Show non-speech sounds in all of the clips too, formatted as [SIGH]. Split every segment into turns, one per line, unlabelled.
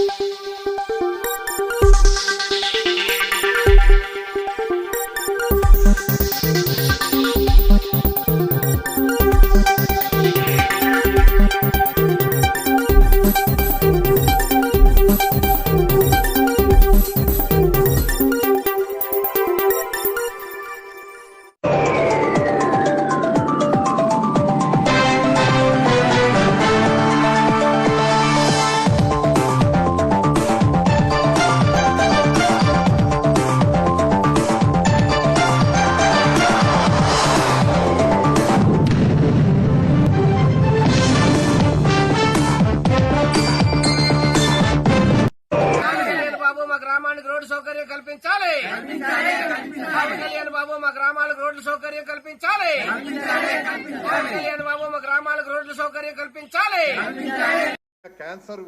కళ్యాణ్ కల్పించాలి. బాబు మా గ్రామాలకు రోడ్డు సౌకర్యం కల్పించాలి.
క్యాన్సర్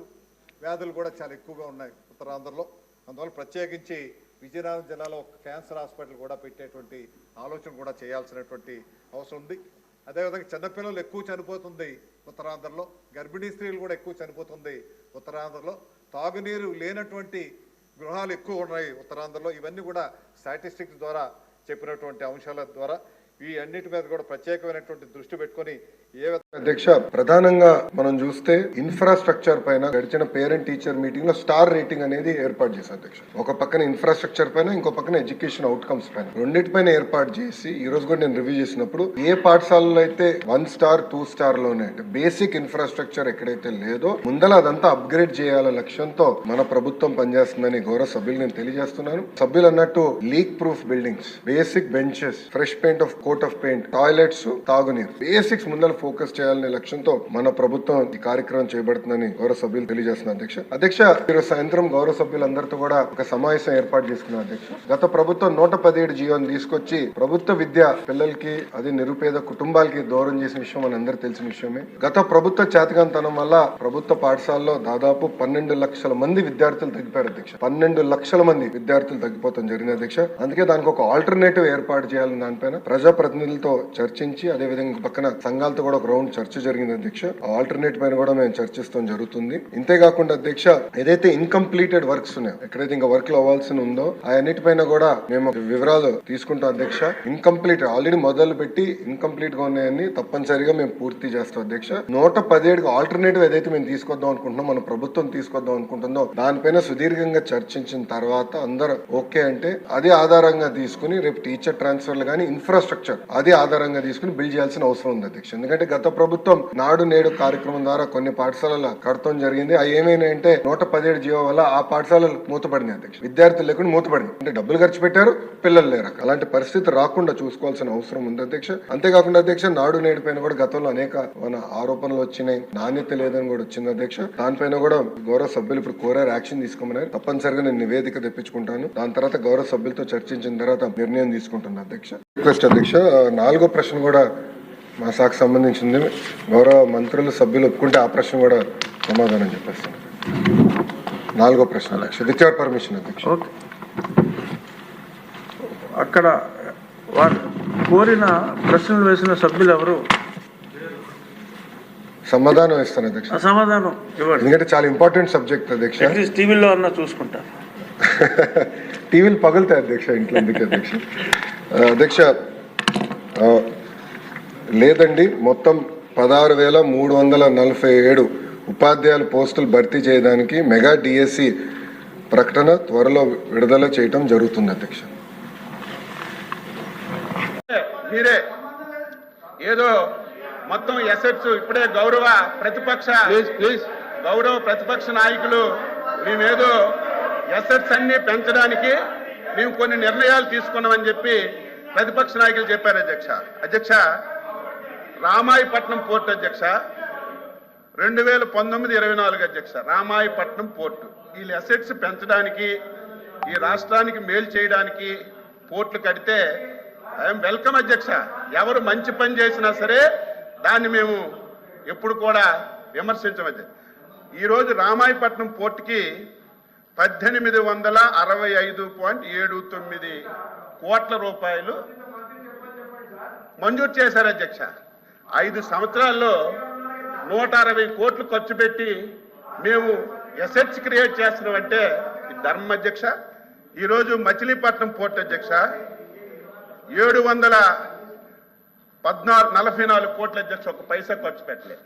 వ్యాధులు కూడా చాలా ఎక్కువగా ఉన్నాయి ఉత్తరాంధ్రలో. అందువల్ల ప్రత్యేకించి విజయనగరం జిల్లాలో క్యాన్సర్ హాస్పిటల్ కూడా పెట్టేటువంటి ఆలోచన కూడా చేయాల్సినటువంటి అవసరం ఉంది. అదేవిధంగా చిన్నపిల్లలు ఎక్కువ చనిపోతుంది ఉత్తరాంధ్రలో. గర్భిణీ స్త్రీలు కూడా ఎక్కువ చనిపోతుంది ఉత్తరాంధ్రలో. తాగునీరు లేనటువంటి గృహాలు ఎక్కువ ఉన్నాయి ఉత్తరాంధ్రలో. ఇవన్నీ కూడా స్టాటిస్టిక్స్ ద్వారా చెప్పినటువంటి అంశాల ద్వారా ఈ అన్నిటి మీద కూడా ప్రత్యేకమైనటువంటి దృష్టి పెట్టుకొని ఏ
అధ్యక్ష ప్రధానంగా మనం చూస్తే ఇన్ఫ్రాస్ట్రక్చర్ పైన గడిచిన పేరెంట్ టీచర్ మీటింగ్లో స్టార్ రేటింగ్ అనేది ఏర్పాటు చేశారు అధ్యక్ష. ఒక పక్కన ఇన్ఫ్రాస్ట్రక్చర్ పైన ఇంకో పక్కన ఎడ్యుకేషన్ అవుట్కమ్స్ పైన. రెండింటిపైన ఏర్పాటు చేసి ఈ రోజు కూడా నేను రివ్యూ చేసినప్పుడు ఏ పాఠశాలలో అయితే వన్ స్టార్ టూ స్టార్లోనే అంటే బేసిక్ ఇన్ఫ్రాస్ట్రక్చర్ ఎక్కడైతే లేదో ముందల అదంతా అప్గ్రేడ్ చేయాల లక్ష్యంతో మన ప్రభుత్వం పనిచేస్తుందని గౌరవ సభ్యులు నేను తెలియజేస్తున్నాను. సభ్యులు అన్నట్టు leak proof buildings basic benches fresh paint of coat of paint toilets తాగునీరు. బేసిక్స్ ముందర ఫోకస్ చేయాలనే లక్ష్యంతో మన ప్రభుత్వం ఈ కార్యక్రమం చేయబడుతుందని గౌరవ సభ్యులు తెలియజేస్తున్నారు అధ్యక్ష. అధ్యక్ష ఈరోజు సాయంత్రం గౌరవ సభ్యులందరితో కూడా ఒక సమావేశం ఏర్పాటు చేసుకున్నారు అధ్యక్ష. గత ప్రభుత్వం నూట పదిహేడు జీవోని తీసుకొచ్చి ప్రభుత్వ విద్య పిల్లలకి అది నిరుపేద కుటుంబాలకి దూరం చేసిన విషయం మన అందరికి తెలిసిన విషయమే. గత ప్రభుత్వ చేతకంతనం వల్ల ప్రభుత్వ పాఠశాలలో దాదాపు పన్నెండు లక్షల మంది విద్యార్థులు తగ్గిపోయారు అధ్యక్ష. పన్నెండు లక్షల మంది విద్యార్థులు తగ్గిపోతాం జరిగింది అధ్యక్ష. అందుకే దానికి ఒక ఆల్టర్నేటివ్ ఏర్పాటు చేయాలని దానిపైన ప్రజాప్రతినిధులతో చర్చించి అదే విధంగా పక్కన సంఘాలతో కూడా ఒక రౌండ్ చర్చ జరిగింది అధ్యక్ష. ఆల్టర్నేట్ పైన కూడా మేము చర్చిస్తాం జరుగుతుంది. ఇంతేకాకుండా అధ్యక్ష ఏదైతే ఇన్కంప్లీటెడ్ వర్క్స్ ఉన్నాయో ఎక్కడైతే ఇంకా వర్క్లో అవ్వాల్సి ఉందో అవన్నిటిపైన కూడా మేము వివరాలు తీసుకుంటాం అధ్యక్ష. ఇన్కంప్లీట్ ఆల్రెడీ మొదలు పెట్టి ఇన్కంప్లీట్గా ఉన్నాయని తప్పనిసరిగా మేము పూర్తి చేస్తాం అధ్యక్ష. నూట పదిహేడు ఆల్టర్నేటివ్ ఏదైతే మేము తీసుకొద్దాం అనుకుంటున్నాం మన ప్రభుత్వం తీసుకొద్దాం అనుకుంటుందో దానిపైన సుదీర్ఘంగా చర్చించిన తర్వాత అందరూ ఓకే అంటే అదే ఆధారంగా తీసుకుని రేపు టీచర్ ట్రాన్స్ఫర్లు కానీ ఇన్ఫ్రాస్ట్రక్చర్ అదే ఆధారంగా తీసుకుని బిల్డ్ చేయాల్సిన అవసరం ఉంది అధ్యక్ష. ఎందుకంటే గత ప్రభుత్వం నాడు నేడు కార్యక్రమం ద్వారా కొన్ని పాఠశాలల కడతం జరిగింది. అవి ఏమైనాయంటే నూట పదిహేడు జీవో వల్ల ఆ పాఠశాలలు మూతపడింది అధ్యక్ష. విద్యార్థులు లేకుండా మూతపడింది అంటే డబ్బులు ఖర్చు పెట్టారు పిల్లలు లేరు అలాంటి పరిస్థితి రాకుండా చూసుకోవాల్సిన అవసరం ఉంది అధ్యక్ష. అంతేకాకుండా అధ్యక్ష నాడు నేడు పైన కూడా గతంలో అనేక మన ఆరోపణలు వచ్చినాయి. నాణ్యత లేదని కూడా వచ్చింది అధ్యక్ష. దానిపైన కూడా గౌరవ సభ్యులు ఇప్పుడు కోరారు యాక్షన్ తీసుకోమన్నారు. తప్పనిసరిగా నేను నివేదిక తెప్పించుకుంటాను. దాని తర్వాత గౌరవ సభ్యులతో చర్చించిన తర్వాత నిర్ణయం తీసుకుంటున్నాను అధ్యక్ష. రిక్వెస్ట్ అధ్యక్ష నాలుగో ప్రశ్న కూడా మా శాఖకు సంబంధించింది గౌరవ మంత్రులు సభ్యులు ఒప్పుకుంటే ఆ ప్రశ్న కూడా సమాధానం చెప్పేస్తాను నాలుగో ప్రశ్న అధ్యక్ష. విత్ యువర్ పర్మిషన్ అధ్యక్ష.
అక్కడ వారు కోరిన ప్రశ్నలు వేసిన సభ్యులు ఎవరు?
సమాధానం ఇస్తాను అధ్యక్ష.
సమాధానం ఇవ్వండి.
ఎందుకంటే చాలా ఇంపార్టెంట్ సబ్జెక్ట్ అధ్యక్ష.
టీవీలో అన్నా చూసుకుంటారు [LAUGHS]
టీవీలు పగులుతాయి అధ్యక్ష ఇంట్లో ఎందుకు అధ్యక్ష. అధ్యక్ష లేదండి మొత్తం పదహారు వేల మూడు వందల నలభై ఏడు ఉపాధ్యాయుల పోస్టులు భర్తీ చేయడానికి మెగా డిఎస్సి ప్రకటన త్వరలో విడుదల చేయటం జరుగుతుంది అధ్యక్ష.
మీరే ఏదో మొత్తం ఎసెట్స్ ఇప్పుడే గౌరవ ప్రతిపక్ష గౌరవ ప్రతిపక్ష నాయకులు మేమేదో ఎసెట్స్ అన్ని పెంచడానికి మేము కొన్ని నిర్ణయాలు తీసుకున్నామని చెప్పి ప్రతిపక్ష నాయకులు చెప్పారు అధ్యక్ష. అధ్యక్ష రామాయపట్నం పోర్ట్ అధ్యక్ష. రెండు వేల పంతొమ్మిది ఇరవై నాలుగు అధ్యక్ష. రామాయపట్నం పోర్టు. వీళ్ళు అసెట్స్ పెంచడానికి ఈ రాష్ట్రానికి మేలు చేయడానికి పోర్ట్లు కడితే ఐఎమ్ వెల్కమ్ అధ్యక్ష. ఎవరు మంచి పని చేసినా సరే దాన్ని మేము ఎప్పుడు కూడా విమర్శించవచ్చు ఈరోజు రామాయపట్నం పోర్టుకి పద్దెనిమిది వందల అరవై ఐదు పాయింట్ ఏడు తొమ్మిది కోట్ల రూపాయలు మంజూరు చేశారు అధ్యక్ష. ఐదు సంవత్సరాల్లో నూట అరవై కోట్లు ఖర్చు పెట్టి మేము ఎసెట్స్ క్రియేట్ చేస్తున్నామంటే ధర్మ అధ్యక్ష ఈరోజు మచిలీపట్నం పోర్ట్ అధ్యక్ష ఏడు వందల పద్నాలుగు నలభై నాలుగు కోట్ల అధ్యక్ష ఒక పైసా ఖర్చు పెట్టలేదు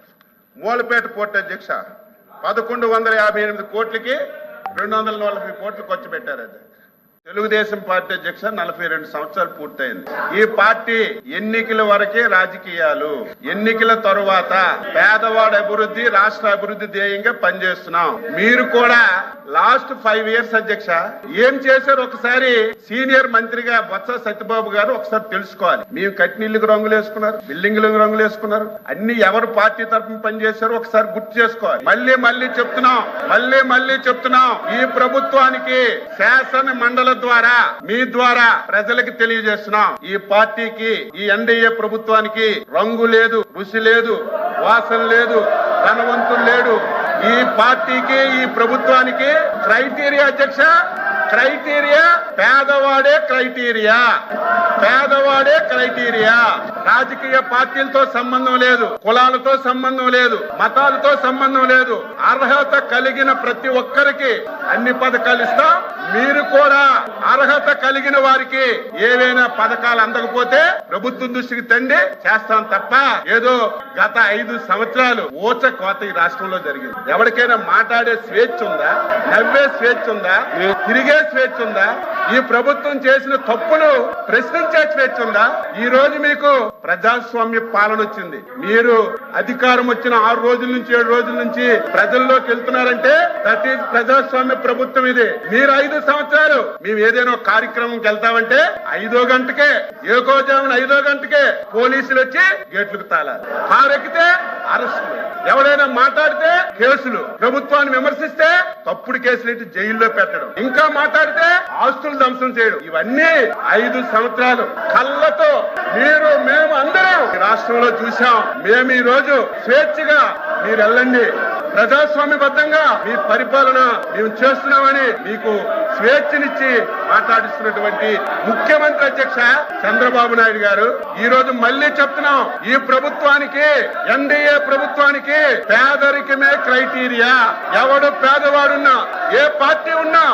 మూలపేట పోర్ట్ అధ్యక్ష పదకొండు వందల యాభై ఎనిమిది కోట్లకి రెండు వందల నలభై కోట్లు ఖర్చు పెట్టారు అధ్యక్ష తెలుగుదేశం పార్టీ అధ్యక్ష నలభై రెండు సంవత్సరాలు పూర్తయింది. ఈ పార్టీ ఎన్నికల వరకే రాజకీయాలు ఎన్నికల తరువాత పేదవాడు అభివృద్ధి రాష్ట్ర అభివృద్ధి ధ్యేయంగా పనిచేస్తున్నాం. మీరు కూడా లాస్ట్ ఫైవ్ ఇయర్స్ అధ్యక్ష ఏం చేశారు? ఒకసారి సీనియర్ మంత్రిగా బొత్స సత్యబాబు గారు ఒకసారి తెలుసుకోవాలి. మేము కట్నీళ్ళకి రంగులు వేసుకున్నారు బిల్డింగ్లకు రంగులు వేసుకున్నారు. అన్ని ఎవరు పార్టీ తరఫున పనిచేశారో ఒకసారి గుర్తు చేసుకోవాలి. మళ్ళీ మళ్ళీ చెప్తున్నాం మళ్ళీ మళ్ళీ చెప్తున్నాం. ఈ ప్రభుత్వానికి శాసన మండలి ద్వారా మీ ద్వారా ప్రజలకు తెలియజేస్తున్నాం. ఈ పార్టీకి ఈ ఎన్డీఏ ప్రభుత్వానికి రంగు లేదు రుచి లేదు వాసన లేదు ధనవంతులు లేడు. ఈ పార్టీకి ఈ ప్రభుత్వానికి క్రైటీరియా అధ్యక్ష క్రైటీరియా? పేదవాడే క్రైటీరియా. పేదవాడే క్రైటీరియా. రాజకీయ పార్టీలతో సంబంధం లేదు. కులాలతో సంబంధం లేదు. మతాలతో సంబంధం లేదు. అర్హత కలిగిన ప్రతి ఒక్కరికి అన్ని పథకాలు ఇస్తాం. మీరు కూడా అర్హత కలిగిన వారికి ఏవైనా పథకాలు అందకపోతే ప్రభుత్వం దృష్టికి తండి చేస్తాం తప్ప ఏదో గత ఐదు సంవత్సరాలు ఓచ కోత ఈ రాష్ట్రంలో జరిగింది. ఎవరికైనా మాట్లాడే స్వేచ్ఛ ఉందా? నవ్వే స్వేచ్ఛ ఉందా? తిరిగే స్వేచ్ఛ ఉందా? ఈ ప్రభుత్వం చేసిన తప్పులు ప్రశ్నించే స్వేచ్ఛ ఉందా? ఈ రోజు మీకు ప్రజాస్వామ్య పాలన వచ్చింది. మీరు అధికారం వచ్చిన ఆరు రోజుల నుంచి ఏడు రోజుల నుంచి ప్రజల్లోకి వెళ్తున్నారంటే దట్ ఈజ్ ప్రజాస్వామ్య ప్రభుత్వం ఇది. మీరు ఐదు సంవత్సరాలు మేము ఏదైనా కార్యక్రమంకి వెళ్తామంటే ఐదో గంటకే ఏకోజామున ఐదో గంటకే పోలీసులు వచ్చి గేట్లకు తాళాలి. కారు ఎక్కితే అరెస్టులు. ఎవరైనా మాట్లాడితే కేసులు. ప్రభుత్వాన్ని విమర్శిస్తే తప్పుడు కేసులు ఇట్టి జైల్లో పెట్టడం. ఇంకా మాట్లాడితే ఆస్తులు ధ్వంసం చేయడం. ఇవన్నీ ఐదు సంవత్సరాలు. కళ్ళతో మీరు మేము అందరం రాష్ట్రంలో చూసాం మేము ఈ రోజు స్వేచ్ఛగా మీరు వెళ్ళండి ప్రజాస్వామ్యబద్ధంగా మీ పరిపాలన మేము చేస్తున్నామని మీకు స్వేచ్ఛనిచ్చి మాట్లాడిస్తున్నటువంటి ముఖ్యమంత్రి అధ్యక్ష చంద్రబాబు నాయుడు గారు. ఈ రోజు మళ్ళీ చెప్తున్నాం ఈ ప్రభుత్వానికి ఎన్డీఏ ప్రభుత్వానికి పేదరికమే క్రైటీరియా. ఎవడు పేదవాడున్నా ఏ పార్టీ ఉన్నా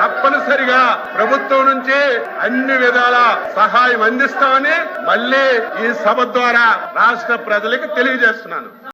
తప్పనిసరిగా ప్రభుత్వం నుంచి అన్ని విధాల సహాయం అందిస్తామని మళ్ళీ ఈ సభ ద్వారా రాష్ట్ర ప్రజలకు తెలియజేస్తున్నాను.